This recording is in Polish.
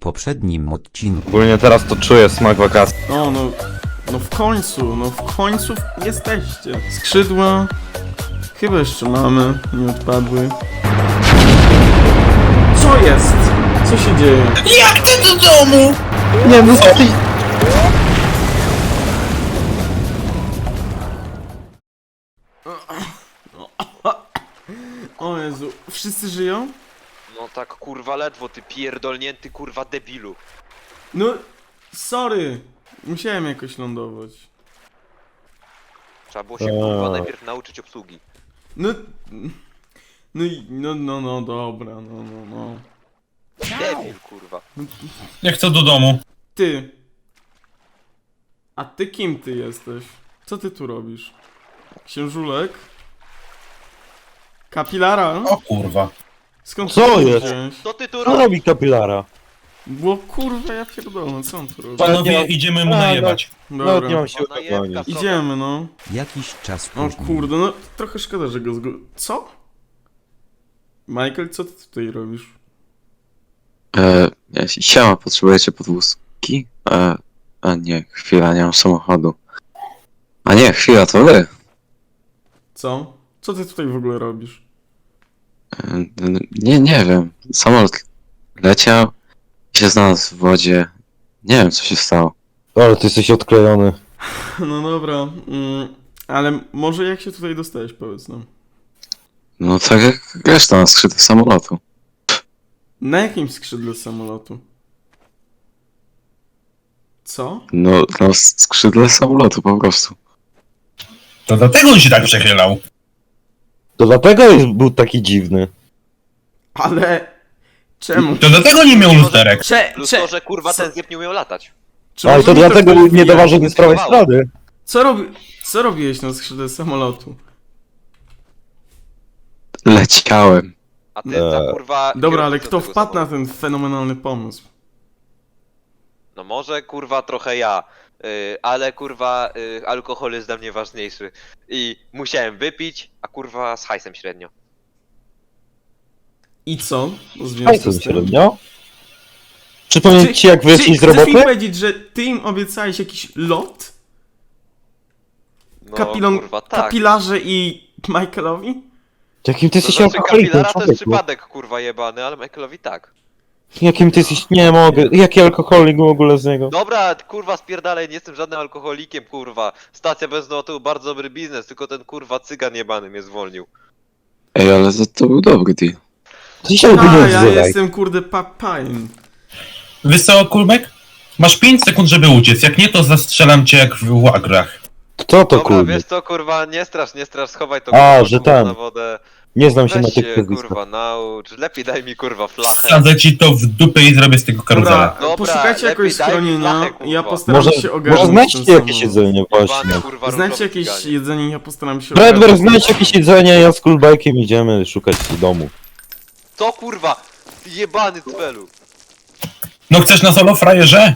poprzednim odcinku. Ogólnie teraz to czuję smak wakacji. O, no, no w końcu, no w końcu jesteście. Skrzydła chyba jeszcze mamy, nie odpadły. Co jest? Co się dzieje? Nie no ty... O Jezu, wszyscy żyją? No tak kurwa ledwo, ty pierdolnięty kurwa debilu. No, sorry. Musiałem jakoś lądować. Trzeba było się kurwa Eee. najpierw nauczyć obsługi. No, no i, no, no, no, dobra, no, no, no. Debil kurwa. Nie chcę do domu. Ty. A ty kim ty jesteś? Co ty tu robisz? Księżulek? Kapilara? O kurwa. Skąd Co ty jest? wziąłeś? Co ty tu Co robisz? robi kapilara? Bo kurwa ja pierdolę, co on tu robi? Panowie, idziemy mu no. najebać. Nawet nie Dobra. mam siły Ona jebka obronić. sobie. Idziemy, no. Jakiś czas O później. kurde, no trochę szkoda, że go zgu... Co? Michael, co ty tutaj robisz? E, siema, potrzebujecie podwózki? E, a nie, chwila, nie mam samochodu. A nie, chwila, to wy. Co? Co ty tutaj w ogóle robisz? Nie, nie wiem. Samolot leciał i się znalazł w wodzie. Nie wiem, co się stało. Ale ty jesteś odklejony. No dobra, mm, ale może jak się tutaj dostałeś, powiedz nam. No tak jak reszta na skrzydle samolotu. Na jakim skrzydle samolotu? Co? No, na skrzydle samolotu po prostu. To dlatego on się tak przechylał. To dlatego jest, był taki dziwny. Ale... Czemu? To dlatego nie miał lusterek. Cze, Plus cze, to, że kurwa ten zjeb nie umiał latać. czy Ale może to mi dlatego nie dawa żadnej sprawy zdecydowało. sprawy. Co, robi... Co robiłeś na skrzydle samolotu? Leciałem. A ty Eee. za kurwa... Dobra, ale kierownicą kto tego wpadł na samolotu. ten fenomenalny pomysł? No może kurwa trochę ja. y, ale kurwa y, alkohol jest dla mnie ważniejszy. I musiałem wypić, a kurwa z hajsem średnio. I co? Związku z tym? średnio. Przypomnieć ci jak wyszli z chcesz mi roboty? powiedzieć, że ty im obiecałeś jakiś lot? No Kapilon, kurwa tak. Kapilarze i Michaelowi? Jakim ty to jesteś znaczy alkoholikiem, kapilara to jest człowieku? przypadek kurwa jebany, ale Michaelowi tak. Jakim ty jesteś... Nie mogę. Jaki alkoholik w ogóle z niego? Dobra, kurwa spierdalaj, nie jestem żadnym alkoholikiem, kurwa. Stacja benzynowa to był bardzo dobry biznes, tylko ten kurwa cygan jebany mnie zwolnił. Ej, ale to, to był dobry deal. Ty się A, nie ja odzywaj. jestem kurde papajem. Wiesz co, Kulmek? Masz 5 sekund, żeby uciec. Jak nie, to zastrzelam cię jak w łagrach. Kto to Dobra, kurde? wiesz co, kurwa, nie strasz, nie strasz, schowaj to A, kurwa, że kurwa, ten. na wodę. Nie znam się Weź na tych się, kurwa, naucz. Lepiej daj mi, kurwa, flachę. Wsadzę ci to w dupę i zrobię z tego karuzelę. Dobra, Dobra, poszukajcie lepiej jakiegoś daj mi schronienia, flachę, kurwa. ja postaram Może, się ogarnąć może znajdźcie jakieś jedzenie właśnie. Jebany, kurwa, Znajdźcie różowy jakieś cyganie. jedzenie, ja postaram się Bradber, ogarnąć. znajdź jakieś jedzenie, ja z kulbajkiem idziemy szukać domu. Co, kurwa? Jebany cwelu. No chcesz na solo, frajerze?